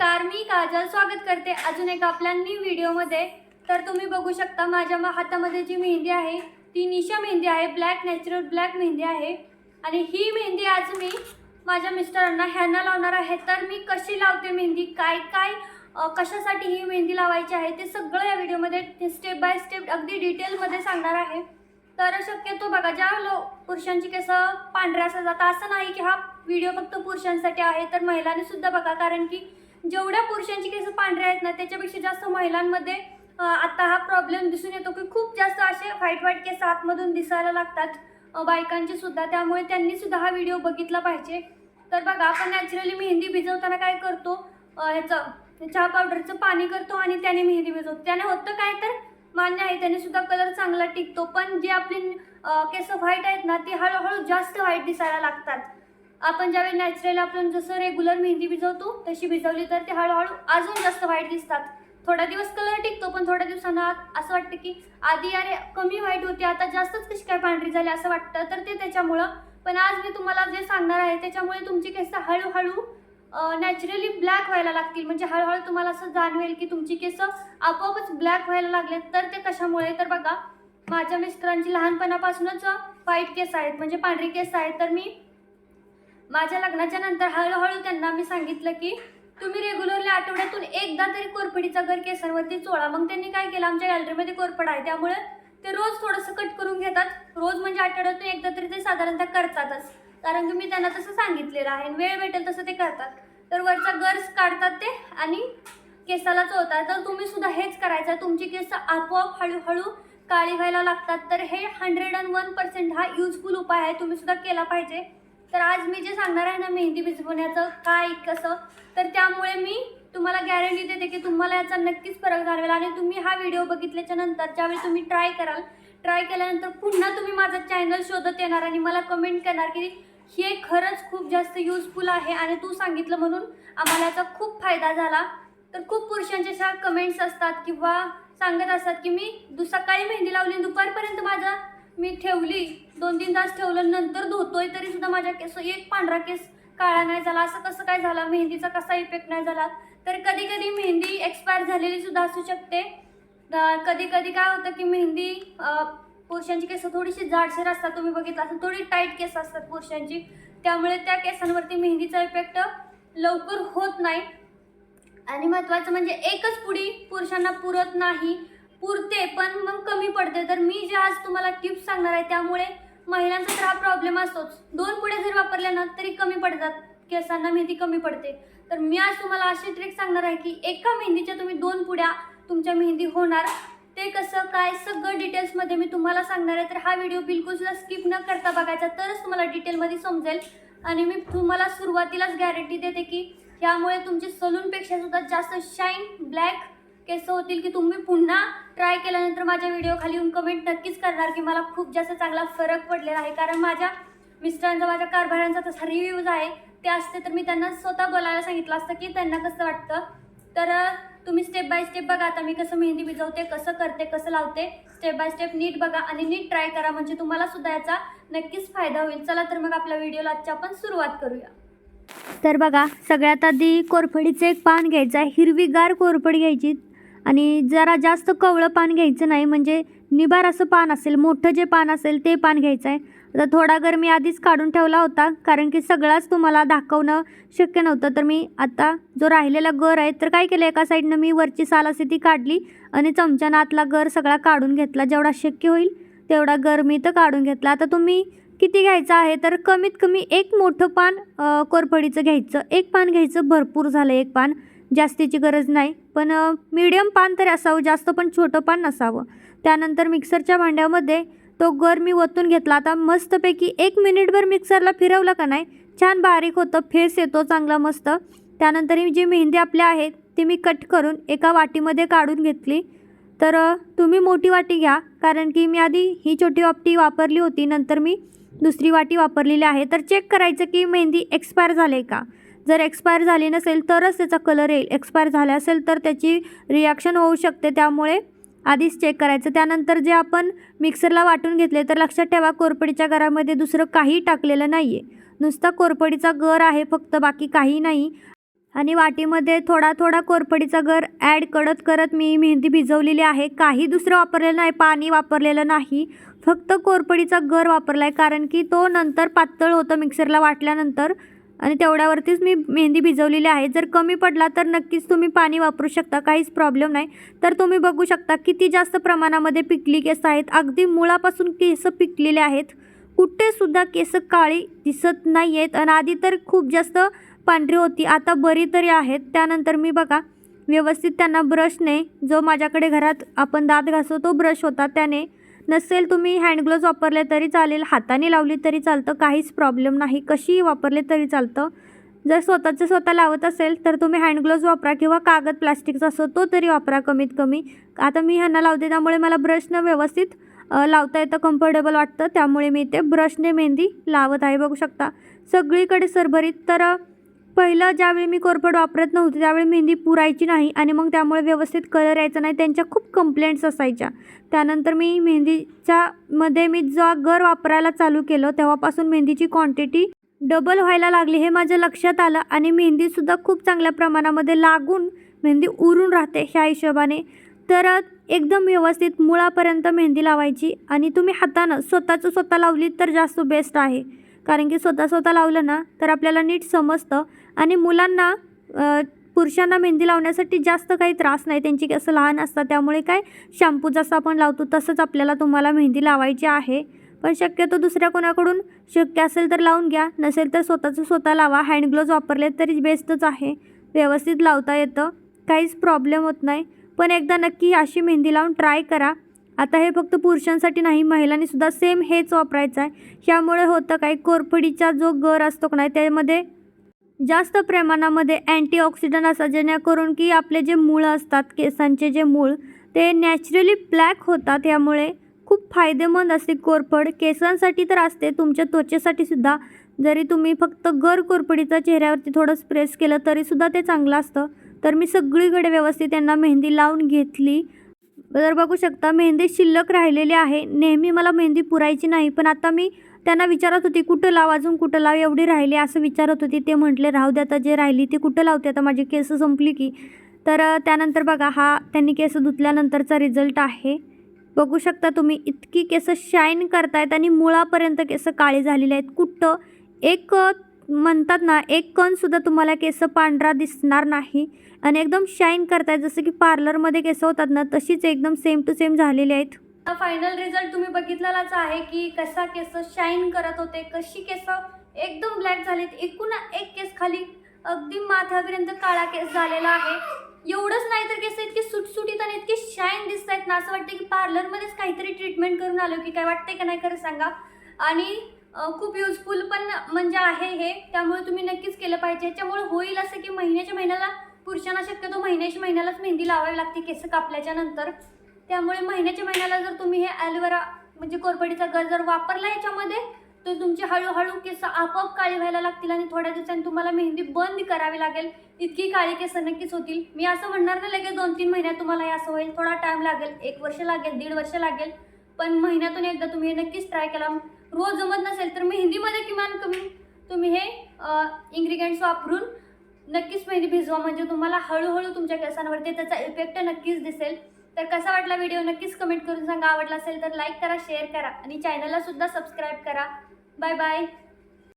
नमस्कार मी काजल स्वागत करते अजून एका आपल्या न्यू व्हिडिओमध्ये तर तुम्ही बघू शकता माझ्या हातामध्ये जी मेहंदी आहे ती निशा मेहंदी आहे ब्लॅक नॅचरल ब्लॅक मेहंदी आहे. आणि ही मेहंदी आज मी माझ्या मिस्टरांना ह्यांना लावणार आहे. तर मी कशी लावते मेहंदी काय काय कशासाठी ही मेहंदी लावायची आहे ते सगळं या व्हिडिओमध्ये स्टेप बाय स्टेप अगदी डिटेलमध्ये सांगणार आहे. तर शक्यतो बघा ज्या लो पुरुषांची केसं पांढऱ्या असं जातात असं नाही की हा व्हिडिओ फक्त पुरुषांसाठी आहे तर महिलांनी सुद्धा बघा कारण की जेवढ्या पुरुषांची केस पांढरे आहेत ना त्याच्यापेक्षा जास्त महिलांमध्ये आता हा प्रॉब्लेम दिसून येतो की खूप जास्त असे व्हाईट व्हाईट केस आतमधून दिसायला लागतात बायकांचे सुद्धा. त्यामुळे त्यांनी सुद्धा हा व्हिडिओ बघितला पाहिजे. तर बघा आपण नॅचरली मेहंदी भिजवताना काय करतो? ह्याचं चहा पावडरचं पाणी करतो आणि त्याने मेहंदी भिजवतो. त्याने होतं काय तर मान्य आहे त्याने सुद्धा कलर चांगला टिकतो. पण जे आपले केस व्हाईट आहेत ना ते हळूहळू जास्त व्हाईट दिसायला लागतात. आपण ज्यावेळी नॅचरल आपण जसं रेग्युलर मेहंदी भिजवतो तशी भिजवली तर ते हळूहळू अजून जास्त व्हाईट दिसतात. थोडा दिवस कलर टिकतो पण थोड्या दिवसांना असं वाटतं की आधी अरे कमी व्हाईट होती आता जास्तच कशी काय पांढरी झाली असं वाटतं. तर ते त्याच्यामुळं. पण आज मी तुम्हाला जे सांगणार आहे त्याच्यामुळे तुमची केस हळूहळू नॅचरली ब्लॅक व्हायला लागतील. म्हणजे हळूहळू तुम्हाला असं जाणवेल की तुमची केस आपोआपच ब्लॅक व्हायला लागले तर ते कशामुळे? तर बघा माझ्या मिस्टरांची लहानपणापासूनच व्हाईट केस आहेत. म्हणजे पांढरी केस आहेत. तर मी माझ्या लग्नाच्या नंतर हळूहळू त्यांना मी सांगितलं की तुम्ही रेग्युलरली आठवड्यातून एकदा तरी कोरपडीचा घर केसांवरती चोळा. मग त्यांनी काय केलं? आमच्या गॅलरीमध्ये कोरपड आहे. त्यामुळे ते रोज थोडंसं कट करून घेतात. रोज म्हणजे आठवड्यातून एकदा तरी ते साधारणतः करतातच. कारण की मी त्यांना तसं सांगितलेलं आहे. वेळ भेटेल तसं ते करतात. तर वरचा गर्स काढतात ते आणि केसाला चोळतात. तर तुम्ही सुद्धा हेच करायचं. तुमची केस आपोआप हळूहळू काळी व्हायला लागतात. तर हे हंड्रेड अँड वन पर्सेंट हा युजफुल उपाय आहे. तुम्ही सुद्धा केला पाहिजे. तर आज मी जे सांगणार आहे ना मेहंदी भिजवण्याचं काय कसं तर त्यामुळे मी तुम्हाला गॅरंटी देते की तुम्हाला याचा नक्कीच फरक जाणवेल. आणि तुम्ही हा व्हिडिओ बघितल्याच्या नंतर ज्यावेळी तुम्ही ट्राय कराल ट्राय केल्यानंतर पुन्हा तुम्ही माझं चॅनल शोधत येणार आणि मला कमेंट करणार की हे खरंच खूप जास्त युजफुल आहे आणि तू सांगितलं म्हणून आम्हाला याचा खूप फायदा झाला. तर खूप पुरुषांच्या अशा कमेंट्स असतात किंवा सांगत असतात की मी दु सकाळी मेहंदी लावली दुपारपर्यंत माझा मी ठेवली. दोन तीन तास ठेवलं नंतर धुतोय तरी सुद्धा माझ्या केस एक पांढरा केस काळा नाही झाला. असं कसं काय झालं? मेहंदीचा कसा इफेक्ट नाही झाला? तर कधी कधी मेहंदी एक्सपायर झालेली सुद्धा असू शकते. कधी कधी काय होतं की मेहंदी पुरुषांची केस थोडीशी जाडसर असतात. तुम्ही बघितलं असेल थोडी टाईट केस असतात पुरुषांची. त्यामुळे त्या केसांवरती मेहंदीचा इफेक्ट लवकर होत नाही. आणि महत्त्वाचं म्हणजे एकच पुडी पुरुषांना पुरत नाही. पुरते पण मग कमी पडते. तर मी जे आज तुम्हाला टिप्स सांगणार आहे त्यामुळे महिलांचा तर हा प्रॉब्लेम असतोच. दोन पुढे जर वापरल्या ना तरी कमी पडतात. केसांना मेहंदी कमी पडते. तर मी आज तुम्हाला अशी ट्रिक सांगणार आहे की एका मेहंदीच्या तुम्ही दोन पुड्या तुमच्या मेहंदी होणार. ते कसं काय सगळं डिटेल्समध्ये मी तुम्हाला सांगणार आहे. तर हा व्हिडिओ बिलकुल स्किप न करता बघायचा तरच तुम्हाला डिटेलमध्ये समजेल. आणि मी तुम्हाला सुरुवातीलाच गॅरंटी देते की यामुळे तुमची सलूनपेक्षा सुद्धा जास्त शाईन ब्लॅक केस होतील की तुम्ही पुन्हा ट्राय केल्यानंतर माझ्या व्हिडिओ खाली येऊन कमेंट नक्कीच करणार की मला खूप जास्त चांगला फरक पडलेला आहे. कारण माझ्या मिस्टरांचा माझ्या कारभारांचा तसा रिव्ह्यूज आहे. ते असते तर मी त्यांना स्वतः बोलायला सांगितलं असतं की त्यांना कसं वाटतं. तर तुम्ही स्टेप बाय स्टेप बघा आता मी कसं मेहंदी भिजवते कसं करते कसं लावते. स्टेप बाय स्टेप नीट बघा आणि नीट ट्राय करा. म्हणजे तुम्हाला सुद्धा याचा नक्कीच फायदा होईल. चला तर मग आपल्या व्हिडिओला आजच्या आपण सुरुवात करूया. तर बघा सगळ्यात आधी कोरफडीचं एक पान घ्यायचं आहे. हिरवीगार कोरफड घ्यायची. आणि जरा जास्त कवळं पान घ्यायचं नाही म्हणजे निबार असं पान असेल मोठं जे पान असेल ते पान घ्यायचं आहे आता थोडा गर मी आधीच काढून ठेवला होता कारण की सगळाच तुम्हाला दाखवणं शक्य नव्हतं. तर मी आता जो राहिलेला गर आहे तर काय केलं एका साईडनं मी वरची साल असे ती काढली आणि चमच्यानं आतला गर सगळा काढून घेतला. जेवढा शक्य होईल तेवढा गर मी तर काढून घेतला. आता तुम्ही किती घ्यायचं आहे तर कमीत कमी एक मोठं पान कोरफडीचं घ्यायचं. एक पान घ्यायचं भरपूर झालं एक पान. जास्तीची गरज नाही. पण मीडियम पान तरी असावं जास्त पण छोटं पान नसावं. त्यानंतर मिक्सरच्या भांड्यामध्ये तो गर मी ओतून घेतला. आता मस्तपैकी एक मिनिटभर मिक्सरला फिरवलं का नाही छान बारीक होतं फेस येतो चांगला मस्त. त्यानंतर ही जी मेहंदी आपल्या आहेत ती मी कट करून एका वाटीमध्ये काढून घेतली. तर तुम्ही मोठी वाटी घ्या कारण की मी आधी ही छोटी वाटी वापरली होती नंतर मी दुसरी वाटी वापरलेली आहे. तर चेक करायचं की मेहंदी एक्सपायर झाले का? जर एक्सपायर झाली नसेल तरच त्याचा कलर येईल. एक्सपायर झाला असेल तर त्याची रिॲक्शन होऊ शकते. त्यामुळे आधीच चेक करायचं. त्यानंतर जे आपण मिक्सरला वाटून घेतले तर लक्षात ठेवा कोरपडीच्या घरामध्ये दुसरं काही टाकलेलं नाही आहे नुसता कोरपडीचा गर आहे फक्त बाकी काही नाही. आणि वाटीमध्ये थोडा थोडा कोरपडीचा गर ॲड करत करत मी मेहंदी भिजवलेली आहे. काही दुसरं वापरलेलं नाही पाणी वापरलेलं नाही. फक्त कोरफडीचा गर वापरला आहे कारण की तो नंतर पातळ होतं मिक्सरला वाटल्यानंतर. आणि तेवढ्यावरतीच मी मेहंदी भिजवलेली आहे. जर कमी पडला तर नक्कीच तुम्ही पाणी वापरू शकता. काहीच प्रॉब्लेम नाही. तर तुम्ही बघू शकता किती जास्त प्रमाणामध्ये पिकली केस आहेत. अगदी मुळापासून केस पिकलेले आहेत. कुठेसुद्धा केस काळी दिसत नाही आहेत आणि आधी तर खूप जास्त पांढरी होती. आता बरी तरी आहेत. त्यानंतर मी बघा व्यवस्थित त्यांना ब्रशने जो माझ्याकडे घरात आपण दात घासतो तो ब्रश होता. त्याने नसेल तुम्ही हँडग्लोव्ज वापरले तरी चालेल हाताने लावली तरी चालतं काहीच प्रॉब्लेम नाही. कशीही वापरले तरी चालतं. जर स्वतःचं स्वतः लावत असेल तर तुम्ही हँडग्लोव्ज वापरा किंवा कागद प्लास्टिकचा असो तो तरी वापरा कमीत कमी आता मी ह्यांना लावते त्यामुळे मला ब्रशनं व्यवस्थित लावता येतं कम्फर्टेबल वाटतं. त्यामुळे मी ते ब्रशने मेहंदी लावत आहे बघू शकता. सगळीकडे सरभरीत तर पहिलं ज्यावेळी मी कोरफड वापरत नव्हती त्यावेळी मेहंदी पुरायची नाही आणि मग त्यामुळे व्यवस्थित कलर यायचा नाही. त्यांच्या खूप कंप्लेंट्स असायच्या. त्यानंतर मी मेहंदीच्या मध्ये मी जेव्हा गर वापरायला चालू केलं तेव्हापासून मेहंदीची क्वांटिटी डबल व्हायला लागली हे माझ्या लक्षात आलं आणि मेहंदीसुद्धा खूप चांगल्या प्रमाणामध्ये लागून मेहंदी उरून राहते ह्या हिशोबाने. तर एकदम व्यवस्थित मुळापर्यंत मेहंदी लावायची आणि तुम्ही हातानं स्वतःचं स्वतः लावली तर जास्त बेस्ट आहे. कारण की स्वतः स्वतः लावलं ना तर आपल्याला नीट समजतं. आणि मुलांना पुरुषांना मेहंदी लावण्यासाठी जास्त काही त्रास नाही. त्यांची असं लहान असतात त्यामुळे काय? शॅम्पू जसं आपण लावतो तसंच आपल्याला तुम्हाला मेहंदी लावायची आहे. पण शक्यतो दुसऱ्या कोणाकडून शक्य असेल तर लावून घ्या. नसेल तर स्वतःचं स्वतः लावा. हँडग्लोव्ज वापरले तरी बेस्टच आहे. व्यवस्थित लावता येतं. काहीच प्रॉब्लेम होत नाही. पण एकदा नक्की अशी मेहंदी लावून ट्राय करा. आता हे फक्त पुरुषांसाठी नाही महिलांनीसुद्धा सेम हेच वापरायचं आहे. ह्यामुळे होतं काय? कोरफडीचा जो गर असतो का नाही त्यामध्ये जास्त प्रमाणामध्ये अँटीऑक्सिडंट असतात जेणेकरून की आपले जे मुळं असतात केसांचे जे मूळ ते नॅचरली ब्लॅक होतात. यामुळे खूप फायदेमंद असते कोरफड केसांसाठी तर असते. तुमच्या त्वचेसाठी सुद्धा जरी तुम्ही फक्त गर कोरफडीचा चेहऱ्यावरती थोडं स्प्रेस केलं तरीसुद्धा ते चांगलं असतं. तर मी सगळीकडे व्यवस्थित त्यांना मेहंदी लावून घेतली. तर बघू शकता मेहंदी शिल्लक राहिलेली आहे. नेहमी मला मेहंदी पुरायची नाही पण आता मी त्यांना विचारत होती कुठं लाव? अजून कुठं लाव? एवढी राहिली? असं विचारत होती. ते म्हटले राहू दे आता जे राहिली ती कुठं लावते? आता माझी केस संपली की. तर त्यानंतर बघा हा त्यांनी केस धुतल्यानंतरचा रिझल्ट आहे. बघू शकता तुम्ही इतकी केस शाईन करतायत आणि मुळापर्यंत केस काळी झालेली आहेत. कुठं? एक म्हणतात ना एक कणसुद्धा तुम्हाला केस पांढरा दिसणार नाही. आणि एकदम शाईन करतायत जसं की पार्लरमध्ये केस होतात ना तशीच एकदम सेम टू सेम झालेली आहेत. फायनल रिझल्ट तुम्ही बघितलेलाच आहे की कसा केस शाईन करत होते कशी केस एकदम ब्लॅक झालेत एकूण एक केस खाली अगदी माथ्यापर्यंत काळा केस झालेला आहे. एवढंच नाही तर केस इतके सुटसुटीत आणि इतके शाईन दिसत आहेत ना असं वाटतं की पार्लरमध्येच काहीतरी ट्रीटमेंट करून आलो की काय वाटतंय का नाही खरं सांगा. आणि खूप युजफुल पण म्हणजे आहे हे. त्यामुळे तुम्ही नक्कीच केलं पाहिजे. याच्यामुळे होईल असं की महिन्याच्या महिन्याला पुरुषांना शक्यतो महिन्याच्या महिन्यालाच मेहंदी लावावी लागते केस कापल्याच्या नंतर. त्यामुळे महिन्याच्या महिन्याला जर तुम्ही हे ॲलोवेरा म्हणजे कोरपडीचा गर जर वापरला याच्यामध्ये तर तुमचे हळूहळू केस आपोआप काळी व्हायला लागतील आणि थोड्या दिवसांनी तुम्हाला मेहंदी बंद करावी लागेल. इतकी काळी केस नक्कीच होतील. मी असं म्हणणार नाही लगेच दोन तीन महिन्यात तुम्हाला हे असं होईल. थोडा टाइम लागेल. एक वर्ष लागेल दीड वर्ष लागेल. पण महिन्यातून एकदा तुम्ही हे नक्कीच ट्राय केला रोज जमत नसेल तर मेहंदीमध्ये किमान कमी तुम्ही हे इन्ग्रेडियंट्स वापरून नक्कीच मेहंदी भिजवा. म्हणजे तुम्हाला हळूहळू तुमच्या केसांवरती त्याचा इफेक्ट नक्कीच दिसेल. तर कसा वाटला व्हिडिओ नक्कीच कमेंट करून सांगा. आवडला असेल तर लाईक करा शेअर करा आणि चॅनलला सुद्धा सबस्क्राईब करा. Bye bye